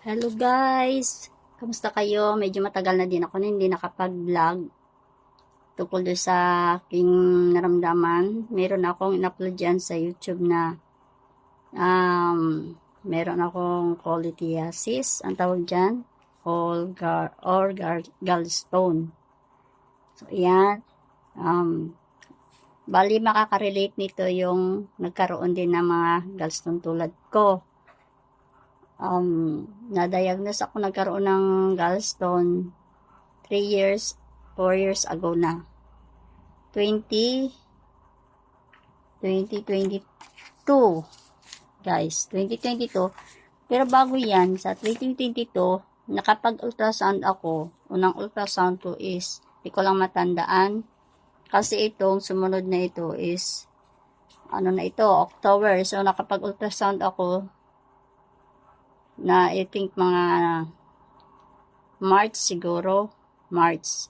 Hello guys! Kamusta kayo? Medyo matagal na din ako na hindi nakapag-vlog tungkol doon sa aking naramdaman. Meron akong in-upload dyan sa YouTube na um, meron akong cholitiasis, ang tawag dyan, or, gar, or gar, gallstone. So, yan. Um, bali, makaka-relate nito yung nagkaroon din ng mga gallstone tulad ko um, na-diagnose ako nagkaroon ng gallstone 3 years, 4 years ago na. 20, 2022, guys, 2022. Pero bago yan, sa 2022, nakapag-ultrasound ako. Unang ultrasound ko is, di ko lang matandaan. Kasi itong sumunod na ito is, ano na ito, October. So, nakapag-ultrasound ako na I think mga March siguro, March.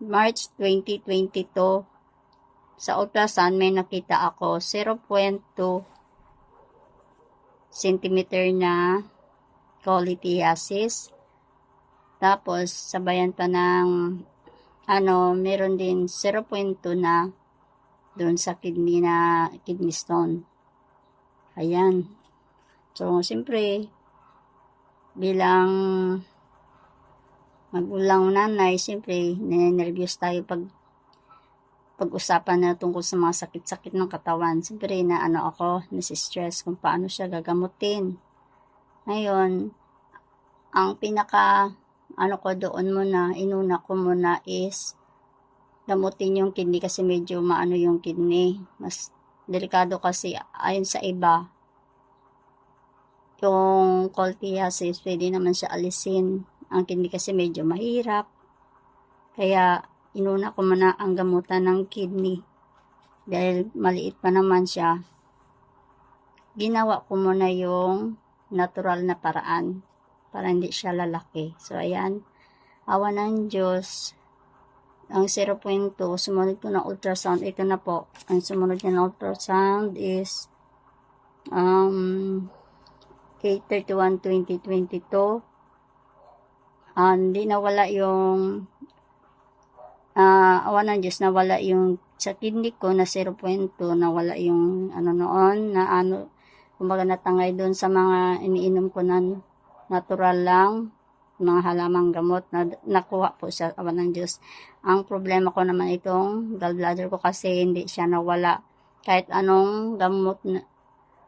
March 2022 sa ultrasound may nakita ako 0.2 centimeter na cholitiasis. Tapos sabayan pa ng ano, meron din 0.2 na doon sa kidney na kidney stone. Ayan. So, siyempre, bilang magulang nanay, siyempre, nervous tayo pag pag-usapan na tungkol sa mga sakit-sakit ng katawan. Siyempre, na ano ako, nasi-stress kung paano siya gagamutin. Ngayon, ang pinaka, ano ko doon muna, inuna ko muna is, gamutin yung kidney kasi medyo maano yung kidney. Mas delikado kasi ayon sa iba, yung cholestiasis, pwede naman siya alisin. Ang kidney kasi medyo mahirap. Kaya, inuna ko muna ang gamutan ng kidney. Dahil maliit pa naman siya. Ginawa ko muna yung natural na paraan para hindi siya lalaki. So, ayan. Awa ng Diyos. Ang 0.2, sumunod ko ng ultrasound. Ito na po. Ang sumunod niya ng ultrasound is um, 8-31-2022. Uh, hindi nawala yung uh, awan ng Diyos, nawala yung sa kidney ko na 0.2, nawala yung ano noon, na ano, kumbaga natangay doon sa mga iniinom ko na natural lang, mga halamang gamot na nakuha po sa awan ng Diyos. Ang problema ko naman itong gallbladder ko kasi hindi siya nawala. Kahit anong gamot na,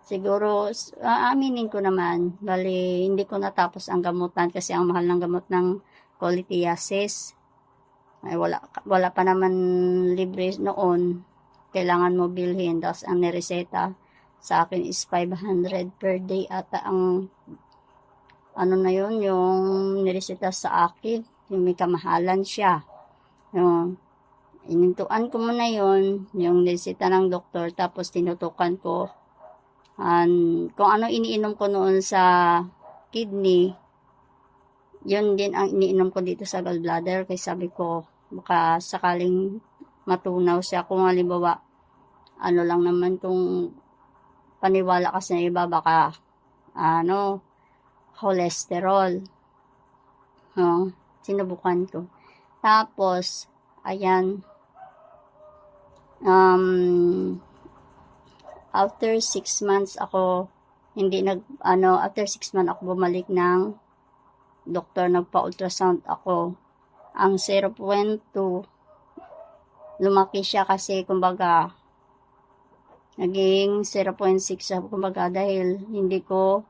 Siguro, uh, aminin ko naman, bali, hindi ko natapos ang gamutan kasi ang mahal ng gamot ng cholitiasis. Ay, wala, wala pa naman libre noon. Kailangan mo bilhin. Tapos ang nireseta sa akin is 500 per day ata ang ano na yun, yung nireseta sa akin. Yung may kamahalan siya. Yung, inintuan ko muna yun, yung nireseta ng doktor, tapos tinutukan ko um, kung ano iniinom ko noon sa kidney, yun din ang iniinom ko dito sa gallbladder. Kaya sabi ko, baka sakaling matunaw siya. Kung halimbawa, ano lang naman kung paniwala kasi na iba, baka, ano, cholesterol. No, sinubukan ko. Tapos, ayan, um, after 6 months ako hindi nag ano after 6 months ako bumalik ng doktor nagpa-ultrasound ako. Ang 0.2 lumaki siya kasi kumbaga naging 0.6 siya kumbaga dahil hindi ko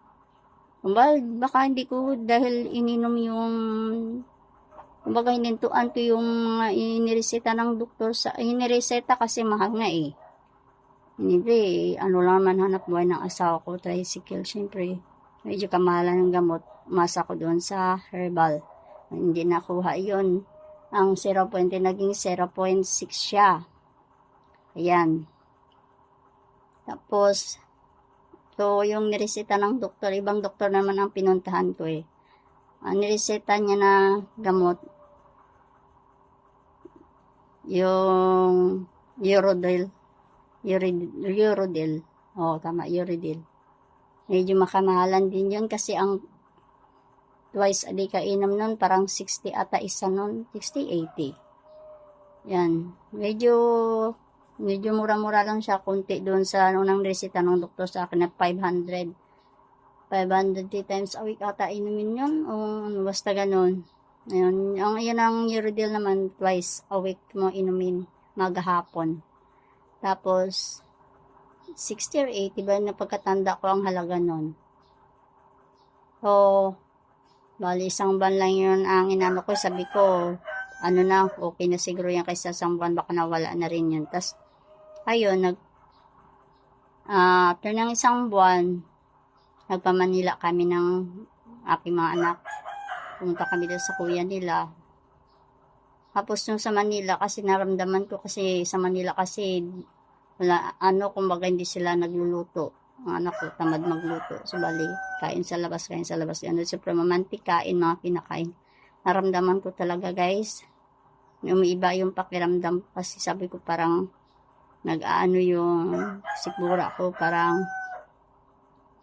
kumbaga baka hindi ko dahil ininom yung kumbaga hinintuan ko yung mga inireseta ng doktor sa inireseta kasi mahal nga eh hindi, ano lang man hanap buhay ng asawa ko, tricycle, syempre, medyo kamahalan ng gamot, masa ko doon sa herbal. Hindi nakuha yon Ang 0.10 naging 0.6 siya. Ayan. Tapos, so yung nireseta ng doktor, ibang doktor naman ang pinuntahan ko eh. Ang nireseta niya na gamot, yung Eurodil Eurodil. Oo, tama, Eurodil. Medyo makamahalan din yun kasi ang twice a day ka inom nun, parang 60 ata isa nun, 60, 80. Yan. Medyo, medyo mura-mura lang siya, kunti doon sa unang resita ng doktor sa akin na 500. 500 times a week ata inumin yun, o ano, basta ganun. Ayun, ang yun ang Eurodil naman, twice a week mo inumin, maghapon. Tapos, 60 or 80 ba na pagkatanda ko ang halaga nun. So, bali isang buwan lang yun ang inano ko, sabi ko, ano na, okay na siguro yan kaysa isang buwan, baka nawala na rin yun. Tapos, ayun, nag, ah, after ng isang buwan, nagpa-Manila kami ng aking mga anak. Pumunta kami doon sa kuya nila. Tapos nung sa Manila, kasi naramdaman ko kasi sa Manila kasi wala, ano, kumbaga hindi sila nagluluto. Ang anak ko, tamad magluto. So, bali, kain sa labas, kain sa labas. Ano, siyempre, mamantik kain, mga kinakain. Naramdaman ko talaga, guys. Umiiba yung pakiramdam kasi sabi ko parang nag-ano yung sigura ko parang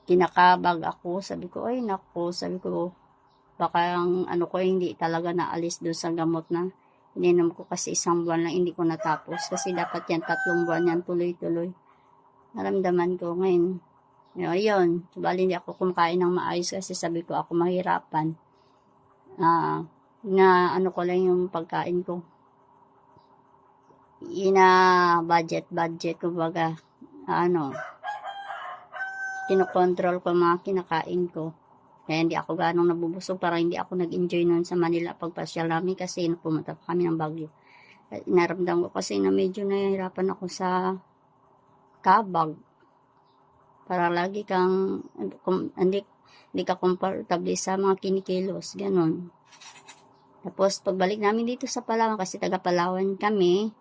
kinakabag ako. Sabi ko, ay nako, sabi ko, baka ang ano ko hindi talaga naalis doon sa gamot na ininom ko kasi isang buwan lang hindi ko natapos. Kasi dapat yan tatlong buwan yan tuloy-tuloy. Naramdaman ko ngayon. Yun, yun. bali hindi ako kumakain ng maayos kasi sabi ko ako mahirapan. Ah na ano ko lang yung pagkain ko. Ina budget budget kumbaga ano kinokontrol ko mga kinakain ko kaya hindi ako ganong nabubusog para hindi ako nag-enjoy noon sa Manila pagpasyal namin kasi pumunta pa kami ng Baguio. Naramdam ko kasi na medyo nahihirapan ako sa kabag. Para lagi kang kum, hindi, hindi ka comfortable sa mga kinikilos, ganon. Tapos pagbalik namin dito sa Palawan kasi taga Palawan kami,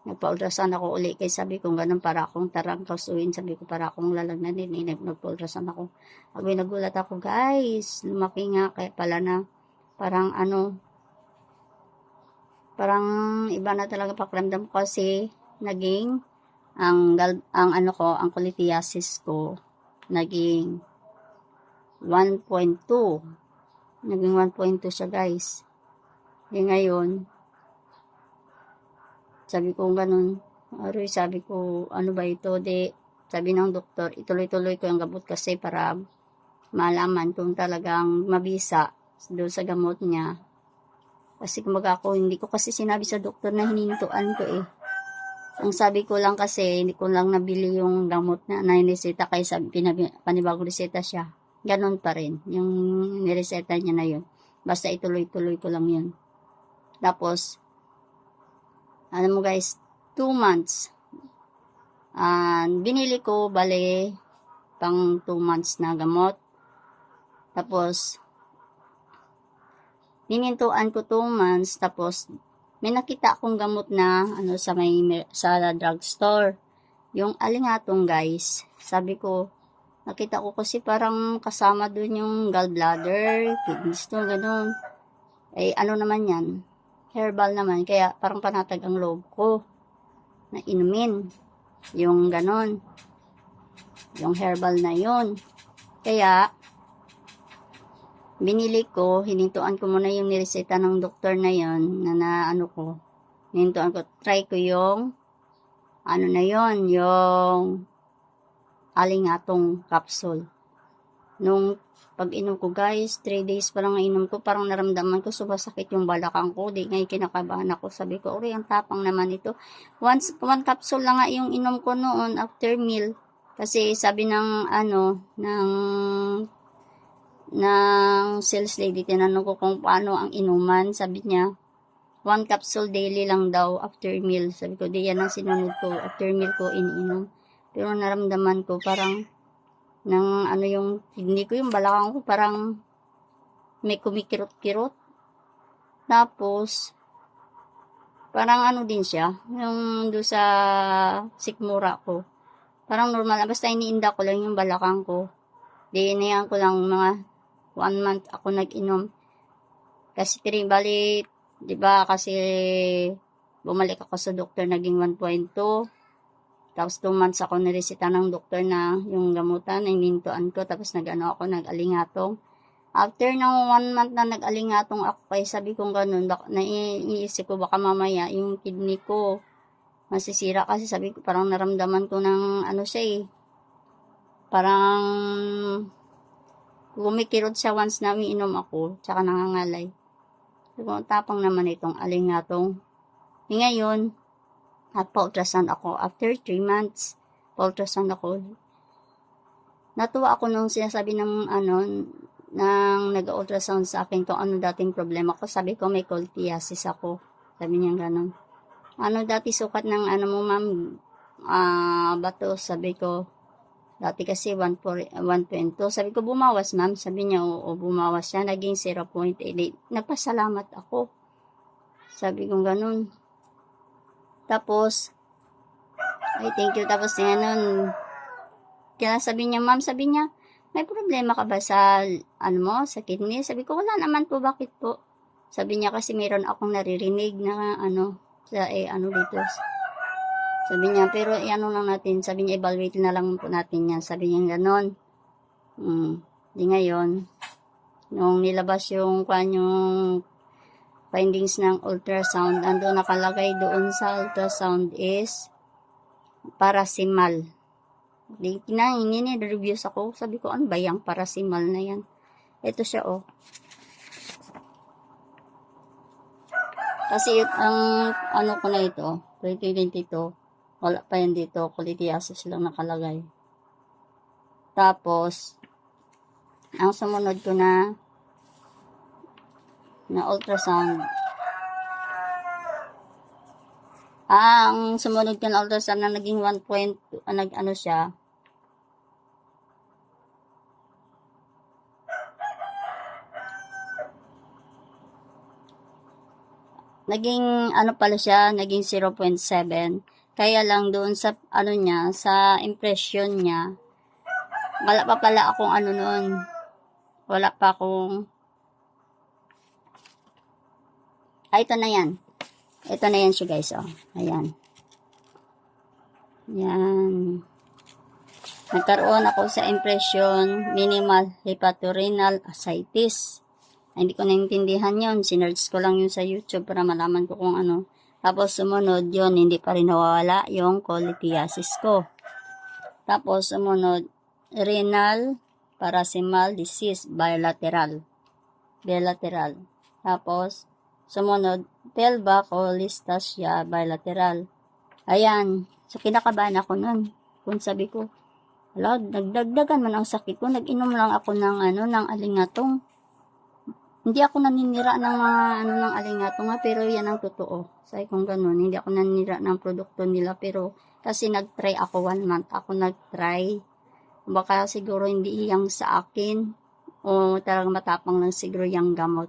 Nagpa-ultrasound ako uli kay sabi ko ganun para akong tarang kausuin. Sabi ko para akong lalagnanin. Eh, nagpa-ultrasound ako. Sabi nagulat ako guys. Lumaki nga kaya pala na parang ano parang iba na talaga pakiramdam ko kasi naging ang ang ano ko ang cholestiasis ko naging 1.2 naging 1.2 siya guys eh ngayon sabi ko ganun. Aroy, sabi ko, ano ba ito? De, sabi ng doktor, ituloy-tuloy ko yung gamot kasi para malaman kung talagang mabisa doon sa gamot niya. Kasi kumbaga ako, hindi ko kasi sinabi sa doktor na hinintuan ko eh. Ang sabi ko lang kasi, hindi ko lang nabili yung gamot na nireseta kaya sabi, pinabi, panibago reseta siya. Ganon pa rin, yung nireseta niya na yun. Basta ituloy-tuloy ko lang yun. Tapos, ano mo guys, 2 months. And, binili ko, bale, pang 2 months na gamot. Tapos, binintuan ko 2 months, tapos, may nakita akong gamot na, ano, sa may, sa drugstore. Yung alingatong guys, sabi ko, nakita ko kasi parang kasama dun yung gallbladder, kidney stone, ganun. Eh, ano naman yan? Herbal naman, kaya parang panatag ang loob ko na inumin. Yung ganon. Yung herbal na yon Kaya, binili ko, hinintuan ko muna yung nireseta ng doktor na yon na, na ano ko, hinintuan ko, try ko yung, ano na yon yung alingatong capsule. Nung pag inom ko guys, 3 days pa lang inom ko, parang naramdaman ko sumasakit yung balakang ko. Di ngayon kinakabahan ako. Sabi ko, uri, ang tapang naman ito. Once, one capsule lang nga yung inom ko noon after meal. Kasi sabi ng, ano, ng, ng sales lady, tinanong ko kung paano ang inuman. Sabi niya, one capsule daily lang daw after meal. Sabi ko, di yan ang sinunod ko. After meal ko iniinom. Pero naramdaman ko parang ng ano yung hindi ko yung balakang ko parang may kumikirot-kirot. Tapos, parang ano din siya, yung do sa sikmura ko. Parang normal, basta iniinda ko lang yung balakang ko. Di inayan ko lang mga one month ako nag-inom. Kasi piring bali, di ba kasi bumalik ako sa doktor naging 1.2 tapos 2 months ako niresita ng doktor na yung gamutan, na hinintuan ko. Tapos nag-ano ako, nag-alingatong. After ng one month na nag-alingatong ako kay sabi kong ganun, bak, naiisip ko baka mamaya yung kidney ko masisira kasi sabi ko parang naramdaman ko ng ano siya eh. Parang kumikirot siya once na umiinom ako, tsaka nangangalay. Sabi ko, tapang naman itong alingatong. E ngayon, at pa-ultrasound ako. After 3 months, pa-ultrasound ako. Natuwa ako nung sinasabi ng ano, nang nag-ultrasound sa akin kung ano dating problema ko. Sabi ko, may coltiasis ako. Sabi niya gano'n. Ano dati sukat ng ano mo ma'am? Ah, bato. Sabi ko, dati kasi 1.2. Sabi ko, bumawas ma'am. Sabi niya, oo, bumawas siya. Naging 0.8. Nagpasalamat ako. Sabi ko gano'n. Tapos, ay thank you. Tapos niya nun, sabi niya, ma'am, sabi niya, may problema ka ba sa, ano mo, sa kidney? Sabi ko, wala naman po, bakit po? Sabi niya kasi meron akong naririnig na, ano, sa, eh, ano dito. Sabi niya, pero, eh, ano lang natin, sabi niya, evaluate na lang po natin yan. Sabi niya, ganon. Hmm, di ngayon, nung nilabas yung, kwan yung, findings ng ultrasound, ando nakalagay doon sa ultrasound is, parasimal. Di, kinahingi reviews ako. Sabi ko, ano ba yung parasimal na yan? Ito siya, oh. Kasi ang ano ko na ito, 2022, wala pa yan dito, kulitiasis lang nakalagay. Tapos, ang sumunod ko na na ultrasound, Ah, ang sumunod ko ultrasound na naging 1 point, ah, nag ano siya, naging ano pala siya, naging 0.7. Kaya lang doon sa ano niya, sa impression niya, wala pa pala akong ano noon. Wala pa akong Ah, ito na yan. Ito na yan siya guys, oh. Ayan. Yan. Nagkaroon ako sa impression, minimal hepatorenal ascites. Ay, hindi ko naintindihan yon Sinerge ko lang yun sa YouTube para malaman ko kung ano. Tapos sumunod yon hindi pa rin nawawala yung cholitiasis ko. Tapos sumunod, renal parasimal disease bilateral. Bilateral. Tapos, sumunod, pelva cholestasia bilateral. Ayan. So, kinakabahan ako nun. Kung sabi ko, ala, nagdagdagan man ang sakit ko. Nag-inom lang ako ng, ano, ng alingatong hindi ako naninira ng mga ano ng alingato nga pero yan ang totoo. Say kung ganun, hindi ako naninira ng produkto nila pero kasi nag-try ako one month. Ako nag-try. Baka siguro hindi iyang sa akin o talagang matapang lang siguro yung gamot.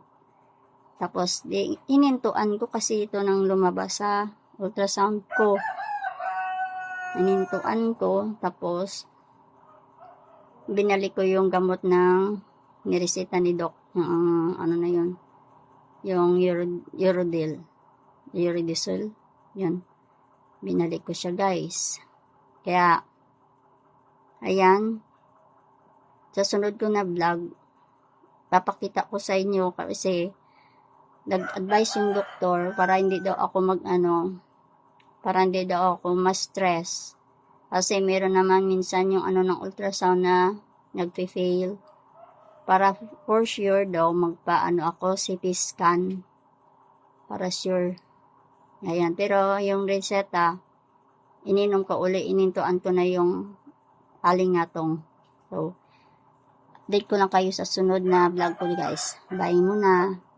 Tapos, di, inintuan ko kasi ito nang lumabas sa ultrasound ko. Inintuan ko, tapos, binalik ko yung gamot ng niresita ni Doc yung ano na yun yung Euro, Eurodil Eurodisol yun binalik ko siya guys kaya ayan sa sunod ko na vlog papakita ko sa inyo kasi nag-advise yung doktor para hindi daw ako mag ano para hindi daw ako ma-stress. Kasi meron naman minsan yung ano ng ultrasound na nagpe-fail para for sure daw magpaano ako CT scan. Para sure. Ayan pero yung reseta ininom ko uli inintuan ko na yung alingatong. So update ko lang kayo sa sunod na vlog ko guys. Bye muna